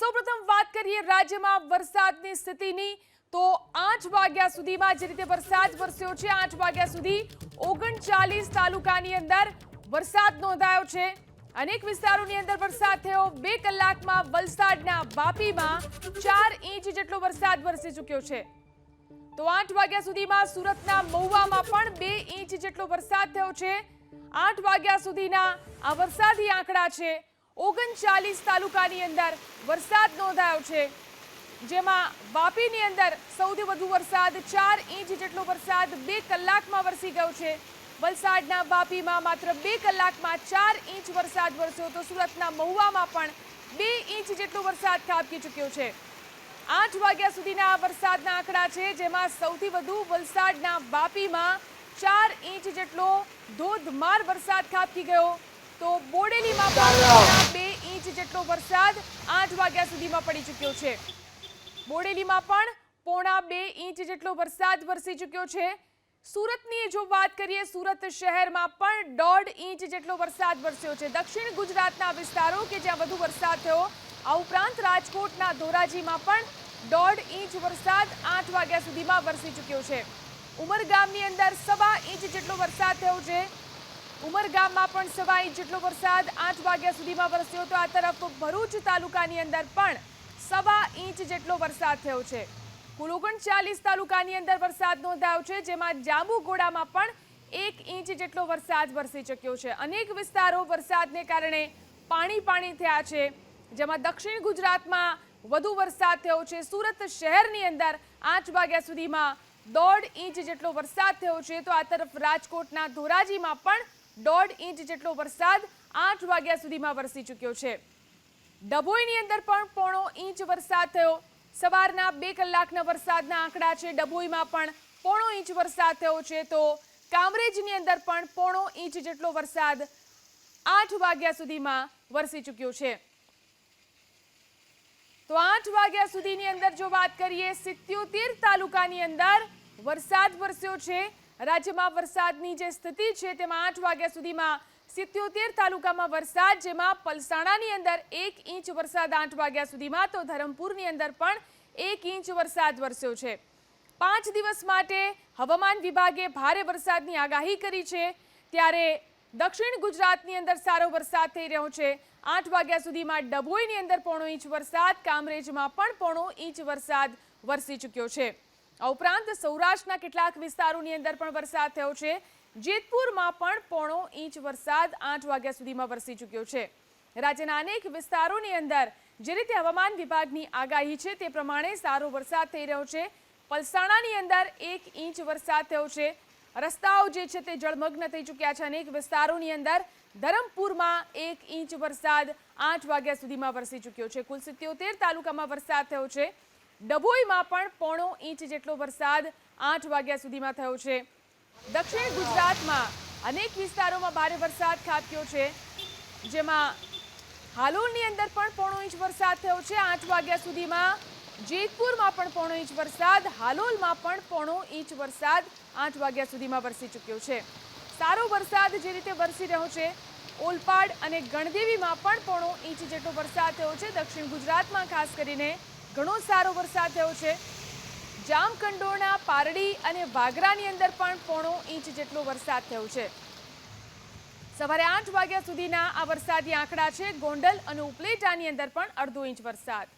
સૌપ્રથમ વાત કરીએ રાજ્યમાં વરસાદની સ્થિતિની, તો આઠ વાગ્યા સુધીમાં જે રીતે વરસાદ વરસ્યો છે, આઠ વાગ્યા સુધી ઓગણચાલીસ તાલુકાની અંદર વરસાદ નોંધાયો છે. અનેક વિસ્તારોની અંદર વરસાદ થયો. બે કલાકમાં વલસાડના વાપીમાં ચાર ઇંચ જેટલો વરસાદ વરસી ચૂક્યો છે. તો આઠ વાગ્યા સુધીમાં સુરતના મહુવામાં પણ બે ઇંચ જેટલો વરસાદ થયો છે. આઠ વાગ્યા સુધીના આ વરસાદી આંકડા છે ઓગણચાલીસ તાલુકાની અંદર વરસાદ નોંધાયો છે. જેમાં વાપીની અંદર સૌથી વધુ વરસાદ ચાર ઇંચ જેટલો વરસાદ બે કલાકમાં વરસી ગયો છે. વલસાડના વાપીમાં માત્ર બે કલાકમાં ચાર ઇંચ વરસાદ વરસ્યો તો સુરતના મહુવામાં પણ બે ઇંચ જેટલો વરસાદ ખાબકી ચૂક્યો છે. આઠ વાગ્યા સુધીના આ વરસાદના આંકડા છે, જેમાં સૌથી વધુ વલસાડના વાપીમાં ચાર ઇંચ જેટલો ધોધમાર વરસાદ ખાબકી ગયો. તો બોડેલીમાં પણ બે ઇંચ જેટલો વરસાદ આઠ વાગ્યા સુધીમાં પડી ચૂક્યો છે. બોડેલીમાં પણ પોણા બે ઇંચ જેટલો વરસાદ વરસી ચૂક્યો છે. સુરતની જો વાત કરીએ, સુરત શહેરમાં પણ દોઢ ઇંચ જેટલો વરસાદ વરસ્યો છે. દક્ષિણ ગુજરાતના વિસ્તારો કે જ્યાં વધુ વરસાદ થયો, આ ઉપરાંત રાજકોટના ધોરાજીમાં પણ દોઢ ઇંચ વરસાદ આઠ વાગ્યા સુધીમાં વરસી ચૂક્યો છે. ઉમરગામની અંદર સવા ઇંચ જેટલો વરસાદ થયો છે. ઉમરગામમાં પણ સવા ઇંચ જેટલો વરસાદ આઠ વાગ્યા સુધીમાં વરસ્યો તો આ તરફ ભરૂચ તાલુકાની અંદર પણ સવા ઇંચ જેટલો વરસાદ થયો છે. કુલ ઓગણચાલીસ તાલુકાની અંદર વરસાદ નોંધાયો છે, જેમાં જાંબુઘોડામાં પણ એક ઇંચ જેટલો વરસાદ વરસી ચક્યો છે. અનેક વિસ્તારો વરસાદને કારણે પાણી પાણી થયા છે, જેમાં દક્ષિણ ગુજરાતમાં વધુ વરસાદ થયો છે. સુરત શહેરની અંદર આઠ વાગ્યા સુધીમાં દોઢ ઇંચ જેટલો વરસાદ થયો છે. તો આ તરફ રાજકોટના ધોરાજીમાં પણ દોઢ ઇંચ જેટલો વરસાદ આઠ વાગ્યા સુધીમાં વરસી ચૂક્યો છે. ડભોઈની અંદર પણ પોણો ઇંચ વરસાદ થયો. સવારના બે કલાકના વરસાદના આંકડા છે. ડભોઈમાં પણ પોણો ઇંચ વરસાદ થયો છે તો કામરેજની અંદર પણ પોણો ઇંચ જેટલો વરસાદ આઠ વાગ્યા સુધીમાં વરસી ચૂક્યો છે. તો આઠ વાગ્યા સુધીની અંદર જો વાત કરીએ સિત્યોતેર તાલુકાની અંદર વરસાદ વરસ્યો છે. રાજ્યમાં વરસાદની જે સ્થિતિ છે, તેમાં આઠ વાગ્યા સુધીમાં સિત્યોતેર તાલુકામાં વરસાદ, જેમાં પલસાણાની અંદર એક ઇંચ વરસાદ આઠ વાગ્યા સુધીમાં, તો ધરમપુરની અંદર પણ એક ઇંચ વરસાદ વરસ્યો છે. પાંચ દિવસ માટે હવામાન વિભાગે ભારે વરસાદની આગાહી કરી છે. ત્યારે દક્ષિણ ગુજરાતની અંદર સારો વરસાદ થઈ રહ્યો છે. આઠ વાગ્યા સુધીમાં ડભોઈની અંદર પોણો ઇંચ વરસાદ, કામરેજમાં પણ પોણો ઇંચ વરસાદ વરસી ચૂક્યો છે. આ ઉપરાંત સૌરાષ્ટ્રના કેટલાક વિસ્તારોની અંદર પણ વરસાદ થયો છે. જેતપુરમાં પણ પોણો ઇંચ વરસાદ આઠ વાગ્યા સુધીમાં વરસી ચૂક્યો છે. રાજ્યના અનેક વિસ્તારોની અંદર જે રીતે હવામાન વિભાગની આગાહી છે તે પ્રમાણે સારો વરસાદ થઈ રહ્યો છે. પલસાણાની અંદર એક ઇંચ વરસાદ થયો છે. રસ્તાઓ જે છે તે જળમગ્ન થઈ ચૂક્યા છે. અનેક વિસ્તારોની અંદર ધરમપુરમાં એક ઇંચ વરસાદ આઠ વાગ્યા સુધીમાં વરસી ચૂક્યો છે. કુલ સિત્યોતેર તાલુકામાં વરસાદ થયો છે. ડભોઈમાં પણ પોણો ઇંચ જેટલો વરસાદ આઠ વાગ્યા સુધીમાં થયો છે. દક્ષિણ ગુજરાતમાં અનેક વિસ્તારોમાં ભારે વરસાદ ખાબક્યો છે. જેમાં હાલોલની અંદર પણ પોણો ઇંચ વરસાદ થયો છે. આઠ વાગ્યા સુધીમાં જેતપુરમાં પણ પોણો ઇંચ વરસાદ, હાલોલમાં પણ પોણો ઇંચ વરસાદ આઠ વાગ્યા સુધીમાં વરસી ચૂક્યો છે. સારો વરસાદ જે રીતે વરસી રહ્યો છે, ઓલપાડ અને ગણદેવીમાં પણ પોણો ઇંચ જેટલો વરસાદ થયો છે. દક્ષિણ ગુજરાતમાં ખાસ કરીને ઘણો સારો વરસાદ થયો છે. જામકંડોરણા પારડી અને વાગરાની અંદર પણ પોણો ઇંચ જેટલો વરસાદ થયો છે. સવારે આઠ વાગ્યા સુધીના આ વરસાદી આંકડા છે. ગોંડલ અને ઉપલેટાની અંદર પણ અડધો ઇંચ વરસાદ.